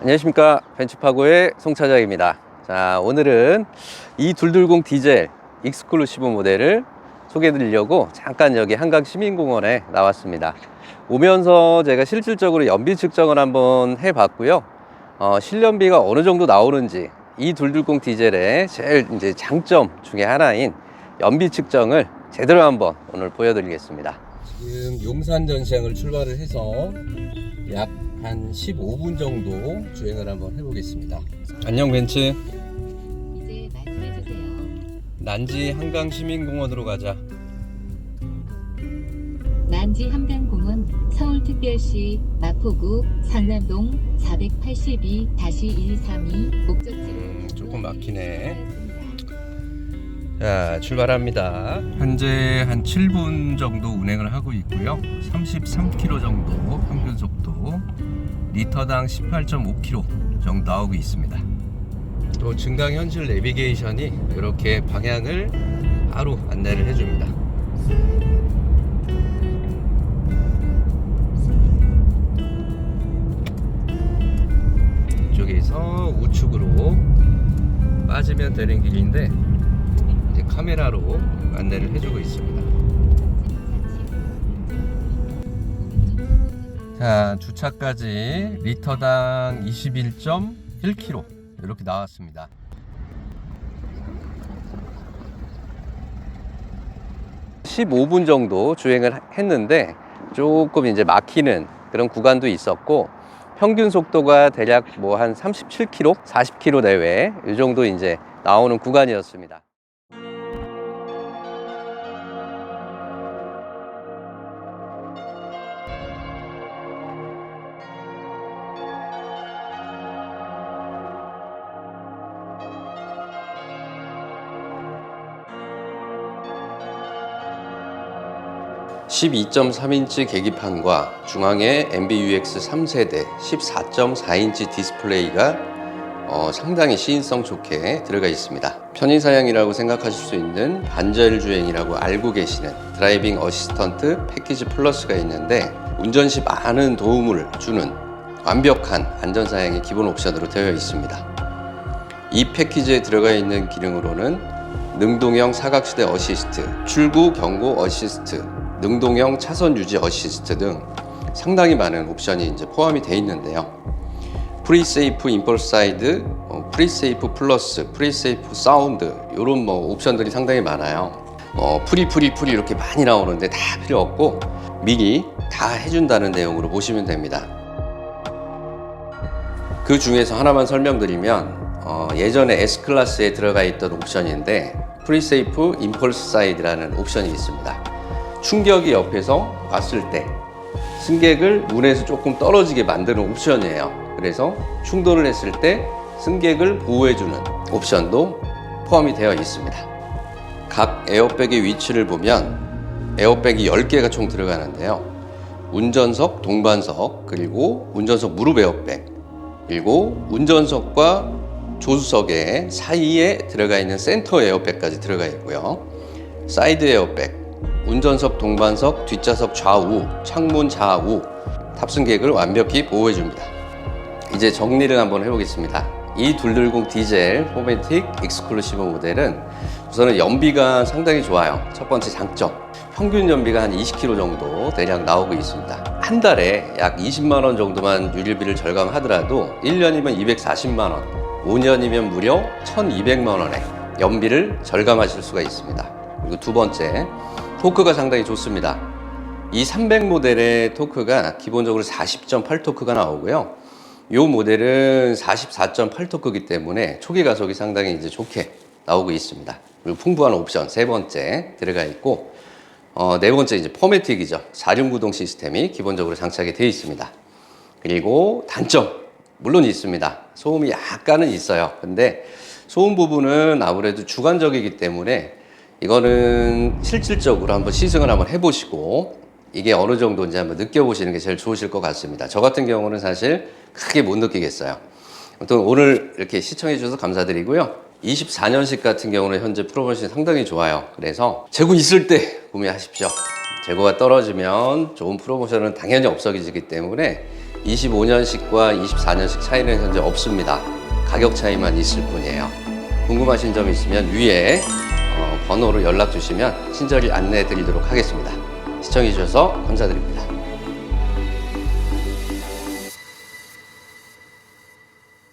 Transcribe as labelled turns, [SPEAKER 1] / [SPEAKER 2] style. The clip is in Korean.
[SPEAKER 1] 안녕하십니까. 벤츠파고의 송 차장입니다. 자 오늘은 이 둘둘공 디젤 익스클루시브 모델을 소개해 드리려고 잠깐 여기 한강시민공원에 나왔습니다. 오면서 제가 실질적으로 연비 측정을 한번 해 봤고요. 어, 실연비가 어느 정도 나오는지 이 둘둘공 디젤의 제일 이제 장점 중에 하나인 연비 측정을 제대로 한번 오늘 보여드리겠습니다. 지금 용산 전시장을 출발을 해서 약 한 15분 정도 주행을 한번 해보겠습니다. 안녕 벤츠.
[SPEAKER 2] 이제 말씀해주세요.
[SPEAKER 1] 난지 한강 시민공원으로 가자.
[SPEAKER 2] 난지 한강공원 서울특별시 마포구 상남동 482-132 목적지로
[SPEAKER 1] 음, 조금 막히네. 자, 출발합니다. 현재 한 7분 정도 운행을 하고 있고요. 33km 정도 평균 속도, 리터당 18.5km 정도 나오고 있습니다. 또 증강 현실 내비게이션이 이렇게 방향을 바로 안내를 해줍니다. 이쪽에서 우측으로 빠지면 되는 길인데 이제 카메라로 안내를 해주고 있습니다. 자 주차까지 리터당 21.1km 이렇게 나왔습니다. (15분) 정도 주행을 했는데 조금 이제 막히는 그런 구간도 있었고 평균 속도가 대략 뭐 한 37km, 40km 내외 이 정도 이제 나오는 구간이었습니다. (12.3인치) 계기판과 중앙에 MBUX 3세대 14.4인치 디스플레이가 어, 상당히 시인성 좋게 들어가 있습니다. 편의사양이라고 생각하실 수 있는 반절 주행이라고 알고 계시는 드라이빙 어시스턴트 패키지 플러스가 있는데 운전 시 많은 도움을 주는 완벽한 안전사양의 기본 옵션으로 되어 있습니다. 이 패키지에 들어가 있는 기능으로는 능동형 사각시대 어시스트, 출구 경고 어시스트, 능동형 차선 유지 어시스트 등 상당히 많은 옵션이 이제 포함이 되어 있는데요. 프리세이프 임펄스 사이드, 어, 프리세이프 플러스, 프리세이프 사운드 이런 뭐 옵션들이 상당히 많아요. 어, 프리 프리 프리 이렇게 많이 나오는데 다 필요 없고 미리 다 해준다는 내용으로 보시면 됩니다. 그 중에서 하나만 설명드리면 어, 예전에 S 클래스에 들어가 있던 옵션인데 프리세이프 임펄스 사이드라는 옵션이 있습니다. 충격이 옆에서 왔을 때 승객을 문에서 조금 떨어지게 만드는 옵션이에요. 그래서 충돌을 했을 때 승객을 보호해주는 옵션도 포함이 되어 있습니다. 각 에어백의 위치를 보면 에어백이 10개가 총 들어가는데요. 운전석, 동반석, 그리고 운전석 무릎 에어백, 그리고 운전석과 조수석의 사이에 들어가 있는 센터 에어백까지 들어가 있고요. 사이드 에어백, 운전석, 동반석, 뒷좌석 좌우, 창문 좌우 탑승객을 완벽히 보호해 줍니다. 이제 정리를 한번 해보겠습니다. 이 둘둘공 디젤 포매틱 익스클루시브 모델은 우선은 연비가 상당히 좋아요. 첫 번째 장점. 평균 연비가 한 20km 정도 대략 나오고 있습니다. 한 달에 약 20만 원 정도만 유류비를 절감하더라도 1년이면 240만 원, 5년이면 무려 1,200만 원의 연비를 절감하실 수가 있습니다. 그리고 두 번째, 토크가 상당히 좋습니다. 이 300 모델의 토크가 기본적으로 40.8 토크가 나오고요. 이 모델은 44.8 토크이기 때문에 초기 가속이 상당히 이제 좋게 나오고 있습니다. 그리고 풍부한 옵션 세 번째 들어가 있고 어, 네 번째 이제 포매틱이죠. 4륜 구동 시스템이 기본적으로 장착이 되어 있습니다. 그리고 단점 물론 있습니다. 소음이 약간은 있어요. 근데 소음 부분은 아무래도 주관적이기 때문에 이거는 실질적으로 한번 시승을 한번 해보시고 이게 어느 정도인지 한번 느껴보시는 게 제일 좋으실 것 같습니다. 저 같은 경우는 사실 크게 못 느끼겠어요. 아무튼 오늘 이렇게 시청해 주셔서 감사드리고요. 24년식 같은 경우는 현재 프로모션이 상당히 좋아요. 그래서 재고 있을 때 구매하십시오. 재고가 떨어지면 좋은 프로모션은 당연히 없어지기 때문에 25년식과 24년식 차이는 현재 없습니다. 가격 차이만 있을 뿐이에요. 궁금하신 점 있으면 위에 어, 번호로 연락 주시면 친절히 안내해 드리도록 하겠습니다. 시청해 주셔서 감사드립니다.